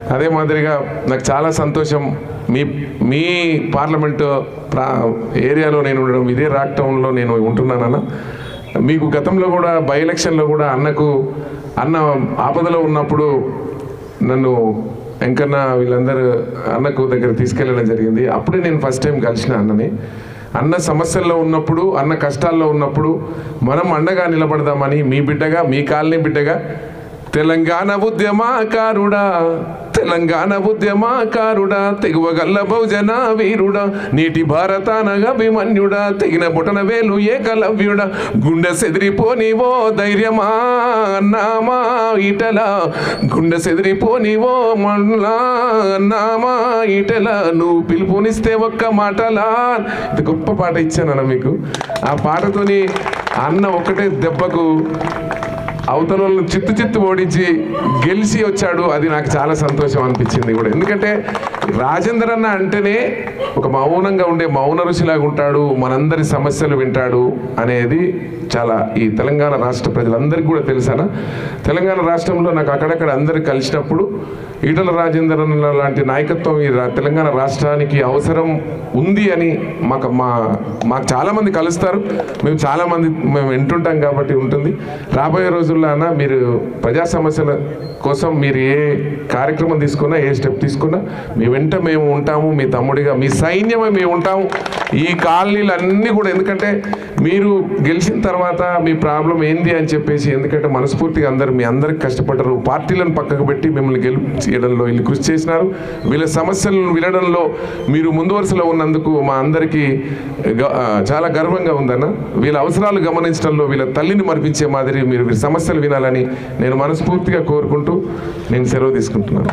అదే మాదిరిగా నాకు చాలా సంతోషం. మీ మీ పార్లమెంటు ప్రా ఏరియాలో నేను ఉండడం ఇదే రాక్ టౌన్లో నేను ఉంటున్నానన్న మీకు గతంలో కూడా బై ఎలక్షన్లో కూడా అన్నకు అన్న ఆపదలో ఉన్నప్పుడు నన్ను వెంకన్న వీళ్ళందరూ అన్నకు దగ్గర తీసుకెళ్ళడం జరిగింది. అప్పుడే నేను ఫస్ట్ టైం కలిసిన అన్నని. అన్న సమస్యల్లో ఉన్నప్పుడు అన్న కష్టాల్లో ఉన్నప్పుడు మనం అండగా నిలబడదామని మీ బిడ్డగా మీ కాలనీ బిడ్డగా తెలంగాణ ఉద్యమాకారుడా. తెలంగాణ ఉద్యమాకారుడా తెగువగల్ల బహుజన వీరుడా నీటి భారతానగా అభిమన్యుడా తెగిన బుటన వేలు ఏకలవ్యుడా గుండె సెదిరిపోనివో ధైర్యమా అన్నామా ఈటల గుండె సెదిరిపోనివో మళ్ళా అన్నామా ఈటల నువ్వు పిలుపునిస్తే ఒక్క మాటలా. ఇది గొప్ప పాట ఇచ్చానన్న మీకు. ఆ పాటతోని అన్న ఒకటే దెబ్బకు అవతల వాళ్ళని చిత్తు చిత్తు ఓడించి గెలిచి వచ్చాడు అది నాకు చాలా సంతోషం అనిపించింది కూడా. ఎందుకంటే రాజేందర్ అన్న అంటేనే ఒక మౌనంగా ఉండే మౌన ఋషిలాగా ఉంటాడు మనందరి సమస్యలు వింటాడు అనేది చాలా ఈ తెలంగాణ రాష్ట్ర ప్రజలందరికీ కూడా తెలుసానా తెలంగాణ రాష్ట్రంలో నాకు అక్కడక్కడ అందరు కలిసినప్పుడు ఈటల రాజేందర్ లాంటి నాయకత్వం ఈ తెలంగాణ రాష్ట్రానికి అవసరం ఉంది అని మాకు మా మాకు చాలామంది కలుస్తారు. మేము చాలామంది మేము వింటుంటాం కాబట్టి ఉంటుంది. రాబోయే రోజుల్లో అన్న మీరు ప్రజా సమస్యల కోసం మీరు ఏ కార్యక్రమం తీసుకున్నా ఏ స్టెప్ తీసుకున్నా మీ వెంట మేము ఉంటాము. మీ తమ్ముడిగా మీ సైన్యమే మేము ఉంటాము. ఈ కాలనీలు అన్నీ కూడా ఎందుకంటే మీరు గెలిచిన తర్వాత మీ ప్రాబ్లం ఏంది అని చెప్పేసి ఎందుకంటే మనస్ఫూర్తిగా అందరు మీ అందరికి కష్టపడ్డారు. పార్టీలను పక్కకు పెట్టి మిమ్మల్ని గెలిపించడంలో వీళ్ళు కృషి చేసినారు. వీళ్ళ సమస్యలను వినడంలో మీరు ముందు వరుసలో ఉన్నందుకు మా అందరికీ గ- చాలా గర్వంగా ఉందన్న. వీళ్ళ అవసరాలు గమనించడంలో వీళ్ళ తల్లిని మరిపించే మాదిరి మీరు సమస్యలు వినాలని నేను మనస్ఫూర్తిగా కోరుకుంటూ నేను సెలవు తీసుకుంటున్నాను.